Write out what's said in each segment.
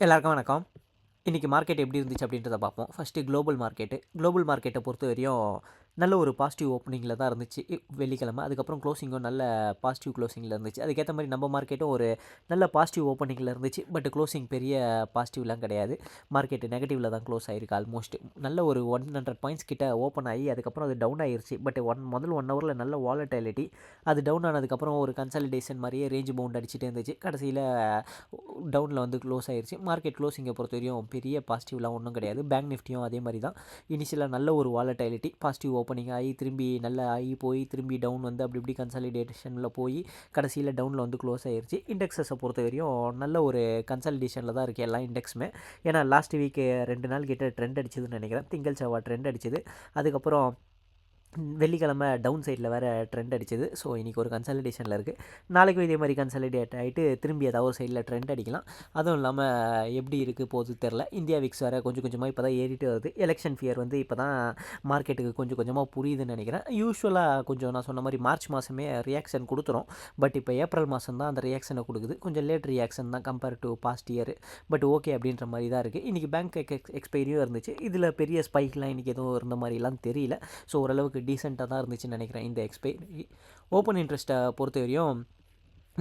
எல்லாருக்கும் வணக்கம். இன்றைக்கி மார்க்கெட் எப்படி இருந்துச்சு அப்படின்றத பார்ப்போம். ஃபஸ்ட்டு குளோபல் மார்க்கெட்டு குளோபல் மார்க்கெட்டை பொறுத்த வரையும் நல்ல ஒரு பாசிட்டிவ் ஓப்பனிங்கில் தான் இருந்துச்சு. வெள்ளிக்கிழமை. அதுக்கப்புறம் க்ளோசிங்கும் நல்ல பாசிட்டிவ் க்ளோசிங்கில் இருந்துச்சு. அதுக்கேற்ற மாதிரி நம்ம மார்க்கெட்டும் ஒரு நல்ல பாசிட்டிவ் ஓப்பனிங்கில் இருந்துச்சு. பட் க்ளோசிங் பெரிய பாசிட்டிவ்லாம் கிடையாது. மார்க்கெட் நெகட்டிவில் தான் க்ளோஸ் ஆகிருக்கு ஆல்மோஸ்ட் நல்ல ஒரு ஒன் ஹண்ட்ரட் பாயிண்ட்ஸ் கிட்ட ஓப்பன் ஆகி அதுக்கப்புறம் அது டவுன் ஆகிருச்சு பட் ஒன் முதல் ஒன் ஹவரில் நல்ல வாலட்டிலிட்டி அது டவுன் ஆனதுக்கப்புறம் ஒரு கன்சாலிடேஷன் மாதிரியே ரேஞ்ச் பவுண்ட் அடிச்சுட்டே இருந்துச்சு. கடைசியில் டவுனில் வந்து க்ளோஸ் ஆகிருச்சு மார்க்கெட் க்ளோசிங்கை பொறுத்த வரையும் பெரிய பாசிட்டிவ்லாம் ஒன்றும் கிடையாது. பேங்க் நிஃப்டியும் அதே மாதிரி தான். இனிஷியலாக நல்ல ஒரு வாலட்டிலிட்டி பாசிட்டிவ் ஓப்பனிங் ஆகி திரும்பி நல்லா ஆகி போய் திரும்பி டவுன் வந்து அப்படி இப்படி கன்சாலிடேஷனில் போய் கடைசியில் டவுனில் வந்து க்ளோஸ் ஆயிருச்சு. இண்டெக்ஸஸை பொறுத்த வரையும் நல்ல ஒரு கன்சாலிடேஷனில் தான் இருக்குது எல்லா இண்டெக்ஸுமே ஏன்னா லாஸ்ட் வீக்கு ரெண்டு நாள் கிட்ட ட்ரெண்ட் அடிச்சதுன்னு நினைக்கிறேன். திங்கள் செவ்வாய் ட்ரெண்ட் அடிச்சது. அதுக்கப்புறம் வெள்ளிக்கிழமை டவுன் சைடில் வேறு ட்ரெண்ட் அடிச்சது. ஸோ இன்றைக்கி ஒரு கன்சாலிடேஷனில் இருக்குது நாளைக்கும் இதே மாதிரி கன்சாலிடேட் ஆகிட்டு திரும்பி ஏதாவது ஒரு சைடில் ட்ரெண்ட் அடிக்கலாம். அதுவும் இல்லாமல் எப்படி இருக்குது போது தெரில இந்தியா விக்ஸ் வேறு கொஞ்சம் கொஞ்சமாக இப்போ தான் ஏறிட்டு வருது. எலெக்ஷன் ஃபியர் வந்து இப்போ தான் மார்க்கெட்டுக்கு கொஞ்சம் கொஞ்சமாக புரியுதுன்னு நினைக்கிறேன். யூஸ்வலாக கொஞ்சம் நான் சொன்ன மாதிரி மார்ச் மாதமே ரியாக்ஷன் கொடுத்துரும். பட் இப்போ ஏப்ரல் மாதம் தான் அந்த ரியாக்ஷனை கொடுக்குது. கொஞ்சம் லேட் ரியாக்ஷன் தான் compare to past year but okay அப்படின்ற மாதிரி தான் இருக்குது இன்றைக்கி பேங்க் எக்ஸ் எக்ஸ்பைரியும் இருந்துச்சு. இதில் பெரிய ஸ்பைக்லாம் இன்றைக்கி எதுவும் இருந்த மாதிரிலாம் தெரியல. ஸோ ஓரளவுக்கு டீசெண்டாக தான் இருந்துச்சுன்னு நினைக்கிறேன். இந்த எக்ஸ்பைரி ஓப்பன் இன்ட்ரெஸ்ட்டை பொறுத்த வரையும்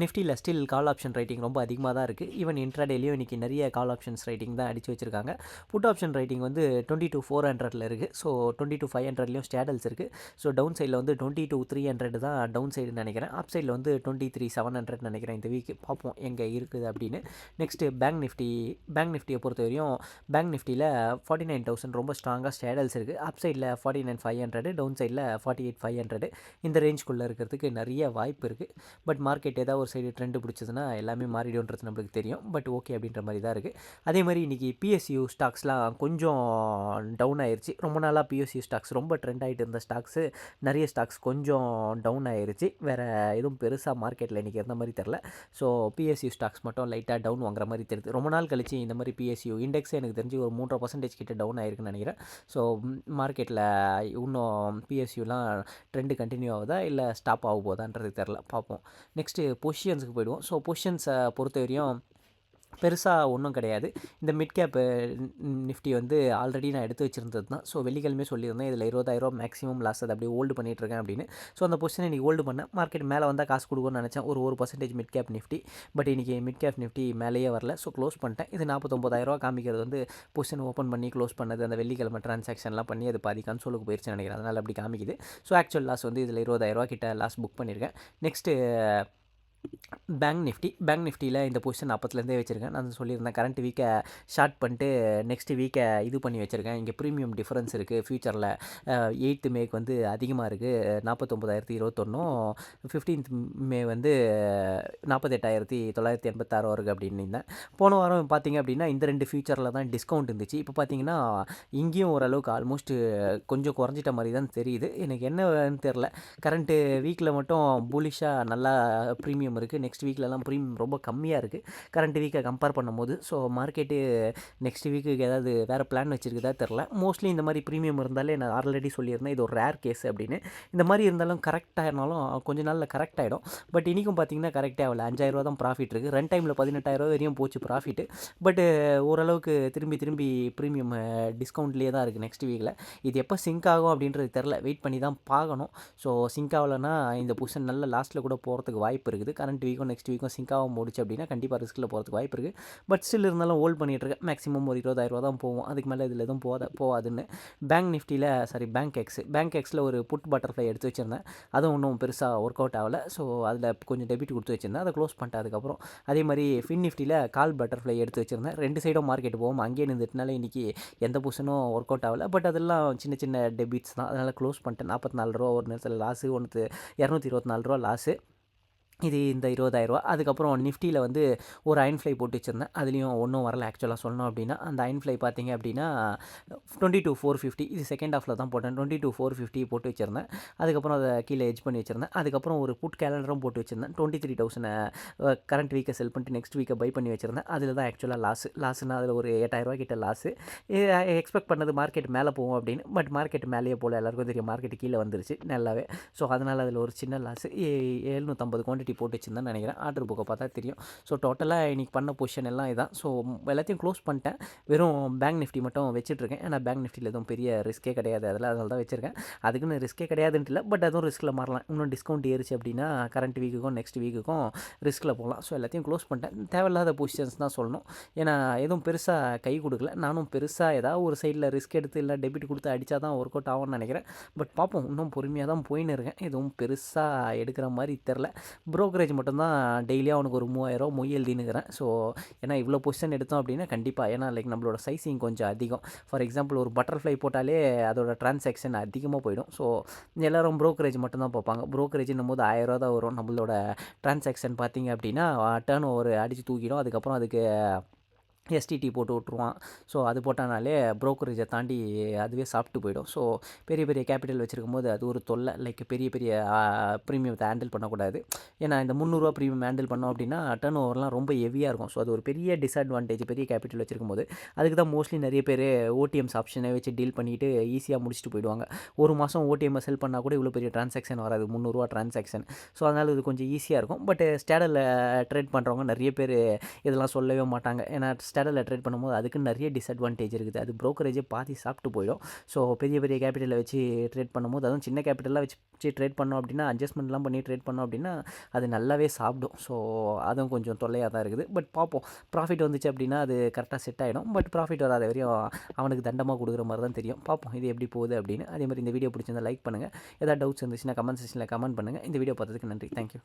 நிஃப்டியில் ஸ்டில் கால் ஆப்ஷன் ரைட்டிங் ரொம்ப அதிகமாக தான் இருக்குது ஈவன் இன்ட்ராடேலையும் இன்றைக்கி நிறைய கால் ஆப்ஷன்ஸ் ரைட்டிங் தான் அடிச்சு வச்சிருக்காங்க. புட் ஆப்ஷன் ரைட்டிங் வந்து டுவெண்ட்டி டூ ஃபோர் ஹண்ட்ரடில் இருக்குது ஸோ டுவெண்ட்டி டூ ஃபைவ் ஹண்ட்ரட்லையும் ஸ்டேடல்ஸ் இருக்குது ஸோ டவுன் சைடில் வந்து டுவெண்ட்டி டூ த்ரீ ஹண்ட்ரட் தான் டவுன் சைடுன்னு நினைக்கிறேன். அப் சைடில் வந்து டுவெண்ட்டி த்ரீ செவன் ஹண்ட்ரட் நினைக்கிறேன் இந்த வீக் பார்ப்போம் எங்கே இருக்குது அப்படின்னு. நெக்ஸ்ட்டு பேங்க் நிஃப்டி பேங்க் நிஃப்டியை பொறுத்த வரையும் பேங்க் நிஃப்டியில் ஃபார்ட்டி நைன் தௌசண்ட் ரொம்ப ஸ்ட்ராங்காக ஸ்டேடல்ஸ் இருக்குது அப் சைடில் forty nine five hundred down சைடில் ஃபார்ட்டி எயிட் ஃபைவ் ஹண்ட்ரட் இந்த ரேஞ்சுக்குள்ளே இருக்கிறதுக்கு நிறைய வாய்ப்பு இருக்குது பட் மார்க்கெட் ஏதாவது ஒரு சைடு ட்ரெண்டு பிடிச்சதுன்னா எல்லாமே மாறிடும்ன்றது நம்மளுக்கு தெரியும். பட் ஓகே அப்படின்ற மாதிரி தான் இருக்குது அதே மாதிரி இன்றைக்கி பிஎஸ்யூ ஸ்டாக்ஸ்லாம் கொஞ்சம் டவுன் ஆயிருச்சு. ரொம்ப நாளாக பிஎஸ்யூ ஸ்டாக்ஸ் ரொம்ப ட்ரெண்ட் ஆகிட்டு இருந்த ஸ்டாக்ஸு நிறைய ஸ்டாக்ஸ் கொஞ்சம் டவுன் ஆயிடுச்சு வேறு எதுவும் பெருசாக மார்க்கெட்டில் இன்றைக்கி இருந்த மாதிரி தெரில ஸோ பிஎஸ்யூ ஸ்டாக்ஸ் மட்டும் லைட்டாக டவுன் வாங்குற மாதிரி தெரியுது. ரொம்ப நாள் கழிச்சு இந்த மாதிரி பிஎஸ்யூ இண்டெக்ஸ் எனக்கு தெரிஞ்சு ஒரு மூன்றரை பர்சன்டேஜ் கிட்ட டவுன் ஆயிருக்குன்னு நினைக்கிறேன். ஸோ மார்க்கெட்டில் இன்னும் பிஎஸ்யூலாம் ட்ரெண்டு கண்டினியூ ஆகுதா? இல்லை ஸ்டாப் ஆக போதான்றது தெரில பார்ப்போம். நெக்ஸ்ட்டு பொசிஷன்ஸுக்கு போயிடுவோம். ஸோ பொசிஷன்ஸை பொறுத்த வரையும் பெருசாக ஒன்றும் கிடையாது. இந்த மிட் கேப் நிஃப்டி வந்து ஆல்ரெடி நான் எடுத்து வச்சிருந்தது தான். ஸோ வெள்ளிக்கிழமே சொல்லியிருந்தேன் இதில் இருபதாயிரம் மேக்ஸிமம் லாஸ் அதை அப்படியே ஹோல்டு பண்ணிகிட்ருக்கேன் அப்படின்னு. ஸோ அந்த பொசிஷனை இன்றைக்கி ஹோல்டு பண்ணேன். மார்க்கெட் மேலே வந்தால் காசு கொடுக்கும்னு நினச்சேன். ஒரு ஒரு percentage mid cap Nifty. But இன்றைக்கி மிட் கேப் நிஃப்டி மேலேயே வரல. ஸோ க்ளோஸ் பண்ணிட்டேன். இது நாற்பத்தொம்பதாயிரரூவா காமிக்கிறது வந்து பொசிஷன் ஓப்பன் பண்ணி க்ளோஸ் பண்ணது அந்த வெள்ளிக்கிழமை ட்ரான்சாக்ஷன்லாம் பண்ணி அது பாதி கன்சோலுக்கு போயிடுச்சுன்னு நினைக்கிறேன். அதனால் அப்படி காமிக்குது. ஸோ ஆக்சுவல் லாஸ் வந்து இதில் இருபதாயிரரூவா கிட்ட லாஸ் புக் பண்ணியிருக்கேன். நெக்ஸ்ட்டு பேங்க் நிஃப்டி பேங்க் நிஃப்டியில் இந்த பொசிஷன் அப்பத்துலேருந்தே வச்சுருக்கேன். நான் சொல்லியிருந்தேன் கரண்ட் வீக்கை ஷார்ட் பண்ணிட்டு நெக்ஸ்ட் வீக்கை இது பண்ணி வச்சுருக்கேன். இங்கே ப்ரீமியம் டிஃப்ரென்ஸ் இருக்குது ஃப்யூச்சரில் எயித்து மேக்கு வந்து அதிகமாக இருக்குது நாற்பத்தொம்பதாயிரத்தி இருபத்தொன்னும் ஃபிஃப்டீன்த் மே வந்து நாற்பத்தெட்டாயிரத்தி தொள்ளாயிரத்தி எண்பத்தாறு இருக்குது அப்படின்னு இருந்தேன். போன வாரம் பார்த்தீங்க அப்படின்னா இந்த ரெண்டு ஃபியூச்சரில் தான் டிஸ்கவுண்ட் இருந்துச்சு. இப்போ பார்த்தீங்கன்னா இங்கேயும் ஓரளவுக்கு ஆல்மோஸ்ட் கொஞ்சம் குறைஞ்சிட்ட மாதிரி தான் தெரியுது. எனக்கு என்னன்னு தெரில கரண்ட்டு வீக்கில் மட்டும் புலிஷாக நல்லா ப்ரீமியம் இருக்குது நெக்ஸ்ட் வீக்லலாம் ப்ரீமியம் ரொம்ப கம்மியாக இருக்குது கரண்ட் வீக்கை கம்பேர் பண்ணும்போது ஸோ மார்க்கெட்டு நெக்ஸ்ட் வீக்கு ஏதாவது வேறு பிளான் வச்சுருக்குதா தெரில. மோஸ்ட்லி இந்த மாதிரி ப்ரீமியம் இருந்தாலே நான் ஆல்ரெடி சொல்லியிருந்தேன் இது ஒரு ரேர் கேஸ் அப்படின்னு. இந்த மாதிரி இருந்தாலும் கரெக்ட் ஆகினாலும் கொஞ்ச நாளில் கரெக்ட் ஆகிடும் பட் இன்றைக்கும் பார்த்தீங்கன்னா கரெக்டாக ஆகல. அஞ்சாயிரரூவா தான் ப்ராஃபிட் இருக்குது ரெண்டு டைமில் பதினெட்டாயிரரூவா வரையும் போச்சு ப்ராஃபிட்டு பட் ஓரளவுக்கு திரும்பி திரும்பி ப்ரீமியம் டிஸ்கவுண்ட்லேயே தான் இருக்குது நெக்ஸ்ட் வீக்கில் இது எப்போ சிங்க் ஆகும் அப்படின்றது தெரில. வெயிட் பண்ணி தான் பார்க்கணும். ஸோ சிங்க் ஆகலைன்னா இந்த பொசிஷன் நல்ல லாஸ்ட்டில் கூட போகிறதுக்கு வாய்ப்பு இருக்குது. கரண்ட் வீக்கும் நெக்ஸ்ட் வீக்கும் சிங்க் ஆக முடிச்சு அப்படின்னா கண்டிப்பாக ரிஸ்க்கில் போகிறதுக்கு வாய்ப்பு இருக்குது பட் ஸ்டில் இருந்தாலும் ஹோல்ட் பண்ணிட்டு இருக்கேன் மேக்ஸிமம் ஒரு இருபதாயிரரூவா தான் போகும். அதுக்கு மேலே இதில் எதுவும் போத போகாதுன்னு பேங்க் நிஃப்டியில் சாரி பேங்க் எக்ஸ் பேங்க் எக்ஸில் ஒரு புட் பட்டர்ஃப்ளை எடுத்து வச்சுருந்தேன். அதுவும் ஒன்றும் பெருசாக ஒர்க் அவுட் ஆகலை. ஸோ அதில் கொஞ்சம் டெபிட் கொடுத்து வச்சுருந்தேன். அதை க்ளோஸ் பண்ணிட்டேன் அதுக்கப்புறம். அதே மாதிரி ஃபின் நிஃப்டியில் கால் பட்டர்ஃப்ளை எடுத்து வச்சுருந்தேன். ரெண்டு சைடும் மார்க்கெட் போகும். அங்கேயே நின்றுட்டுனால இன்றைக்கி எந்த பொசிஷனும் ஒர்க் அவுட் ஆகலை. பட் அதெல்லாம் சின்ன சின்ன டெபிட்ஸ் தான். அதனால் க்ளோஸ் பண்ணிட்டேன். நாற்பத்தி நாலு ரூபா ஒரு நேரத்தில் லாஸு ஒன்று இரநூத்தி இருபத்தி நாலு ரூபா லாஸு இது இந்த இருபதாயிரரூவா. அதுக்கப்புறம் நிஃப்டியில் வந்து ஒரு அயன் ஃப்ளை போட்டு வச்சுருந்தேன். அதுலேயும் ஒன்றும் வரல ஆக்சுவலாக சொல்லணும் அப்படின்னா. அந்த அயன் ஃப்ளை பார்த்தீங்க அப்படின்னா டுவெண்ட்டி டூ ஃபோர் ஃபிஃப்டி. இது செகண்ட் ஹாஃபில் தான் போட்டேன். டுவெண்ட்டி டூ ஃபோர் ஃபிஃப்டி போட்டு வச்சுருந்தேன். அதுக்கப்புறம் அதை கீழே எஜ் பண்ணி வச்சுருந்தேன். அதுக்கப்புறம் ஒரு புட் கேலண்டரும் போட்டு வச்சுருந்தேன். டுவெண்ட்டி த்ரீ தௌசண்ட் கரண்ட் வீக்கை செல் பண்ணிட்டு நெக்ஸ்ட் வீக்கை பை பண்ணி வச்சுருந்தேன். அதில் தான் ஆக்சுவலாக லாஸ் லாஸ்னா அதில் ஒரு எட்டாயிரரூவா கிட்ட லாஸு எக்ஸ்பெக்ட் பண்ணது மார்க்கெட் மேலே போகும் அப்படின்னு. பட் மார்க்கெட் மேலேயே போல. எல்லாருக்கும் தெரியும். மார்க்கெட் கீழே வந்துருச்சு. நல்லாவே. ஸோ அதனால் அதில் ஒரு சின்ன லாஸ் எழுநூற்றம்பது குவான்டிட்டி எஸ்டிடி போட்டு வச்சுருந்தேன் நினைக்கிறேன். ஆர்டர் புக்கை பார்த்தா தெரியும். ஸோ டோட்டலாக இன்றைக்கி பண்ண பொசிஷன் எல்லாம் இதான். ஸோ எல்லாத்தையும் க்ளோஸ் பண்ணிட்டேன். வெறும் பேங்க் நிஃப்டி மட்டும் வச்சுட்ருக்கேன். ஏன்னா பேங்க் நிஃப்டியில் எதுவும் பெரிய ரிஸ்க்கே கிடையாது. அதில் அதனால தான் வச்சுருக்கேன். அதுக்குன்னு ரிஸ்க்கே கிடையாதுன்ட்டு இல்லை. பட் அதுவும் ரிஸ்க்கில் மாறலாம். இன்னும் டிஸ்கவுண்ட் ஏறிச்சு அப்படின்னா கரண்ட் வீக்குக்கும் நெக்ஸ்ட் வீக்குக்கும் ரிஸ்க்கில் போகலாம். ஸோ எல்லாத்தையும் க்ளோஸ் பண்ணிட்டேன். தேவையில்லாத பொசிஷன்ஸ் தான் சொல்லணும். ஏன்னா எதுவும் பெருசாக கை கொடுக்கல. நானும் பெருசாக ஏதாவது ஒரு சைடில் ரிஸ்க் எடுத்து இல்லை டெபிட் கொடுத்து அடித்தா தான் ஒர்க் அவுட் ஆகும்னு நினைக்கிறேன். பட் பார்ப்போம் இன்னும் பொறுமையாக தான் போயின்னு இருக்கேன். எதுவும் பெருசாக எடுக்கிற மாதிரி தெரில. ப்ரோக்கரேஜ் மட்டும்தான் டெய்லியாக அவனுக்கு ஒரு மூவாயிரம் மொய் எழுதினுக்கிறேன். ஸோ ஏன்னா இவ்வளோ பொசிஷன் எடுத்தோம் அப்படின்னா கண்டிப்பாக ஏன்னா லைக் நம்மளோட சைஸிங் கொஞ்சம் அதிகம். ஃபார் எக்ஸாம்பிள் ஒரு பட்டர்ஃப்ளை போட்டாலே அதோட டிரான்சாக்ஷன் அதிகமாக போயிடும். ஸோ எல்லோரும் ப்ரோக்கரேஜ் மட்டும்தான் பார்ப்பாங்க. ப்ரோக்கரேஜ்னும் போது ஆயிரம் தான் வரும். நம்மளோட டிரான்சாக்ஷன் பார்த்தீங்க அப்படின்னா டேர்ன் ஓவர் அடித்து தூக்கிடும். அதுக்கப்புறம் அதுக்கு எஸ்டிடி போட்டு விட்ருவான் ஸோ அது போட்டானாலே ப்ரோக்கரேஜை தாண்டி அதுவே சாப்பிட்டு போயிடும். ஸோ பெரிய பெரிய கேபிட்டல் வச்சுருக்கும் போது அது ஒரு தொல்லை. லைக் பெரிய பெரிய ப்ரீமியத்தை ஹேண்டில் பண்ணக்கூடாது. ஏன்னா இந்த முந்நூறுரூவா ப்ரீமியம் ஹேண்டில் பண்ணோம் அப்படின்னா டர்ன் ஓவர்லாம் ரொம்ப ஹெவியாக இருக்கும். ஸோ அது ஒரு பெரிய டிஸ்அட்வான்டேஜ் பெரிய கேபிட்டல் வச்சிருக்கும் போது அதுக்கு தான் மோஸ்ட்லி நிறைய பேர் ஓடிஎம்ஸ் ஆப்ஷனை வச்சு டீல் பண்ணிவிட்டு ஈஸியாக முடிச்சுட்டு போயிடுவாங்க. ஒரு மாதம் ஓடிஎம்மை செல் பண்ணால் கூட இவ்வளோ பெரிய ட்ரான்சாக்ஷன் வராது. முந்நூறுரூவா ட்ரான்சாக்ஷன் ஸோ அதனால் இது கொஞ்சம் ஈஸியாக இருக்கும். பட் ஸ்டேடலில் ட்ரேட் பண்ணுறவங்க நிறைய பேர் இதெல்லாம் சொல்லவே மாட்டாங்க. ஏன்னா ஸ்டாண்டர்டில் ட்ரேட் பண்ணும்போது அதுக்கு நிறைய டிஸ்அட்வான்டேஜ் இருக்குது. அது ப்ரோக்கரேஜே பாதி சாப்பிட்டு போயிடும். ஸோ பெரிய பெரிய கேபிட்டலில் வச்சு ட்ரேட் பண்ணும்போது அதுவும் சின்ன கேபிட்டலாக வச்சு ட்ரேட் பண்ணோம் அப்படின்னா அட்ஜஸ்ட்மெண்ட்லாம் பண்ணி ட்ரேட் பண்ணோம் அப்படின்னா அது நல்லாவே சாப்பிடும். ஸோ அதுவும் கொஞ்சம் தொல்லையாக தான் இருக்குது. பட் பார்ப்போம். ப்ராஃபிட் வந்துச்சு அப்படின்னா அது கரெக்டாக செட் ஆகிடும் பட் ப்ராஃபிட் வராத வரையும் அவனுக்கு தண்டமாக கொடுக்குற மாதிரி தான் தெரியும். பார்ப்போம். இது எப்படி போகுது அப்படின்னு. அதே மாதிரி இந்த வீடியோ பிடிச்சிருந்தா லைக் பண்ணுங்கள் ஏதாவது டவுட்ஸ் இருந்துச்சுன்னா கமெண்ட் செக்ஷனில் கமெண்ட் பண்ணுங்கள் இந்த வீடியோ பார்த்ததுக்கு நன்றி. தேங்க்யூ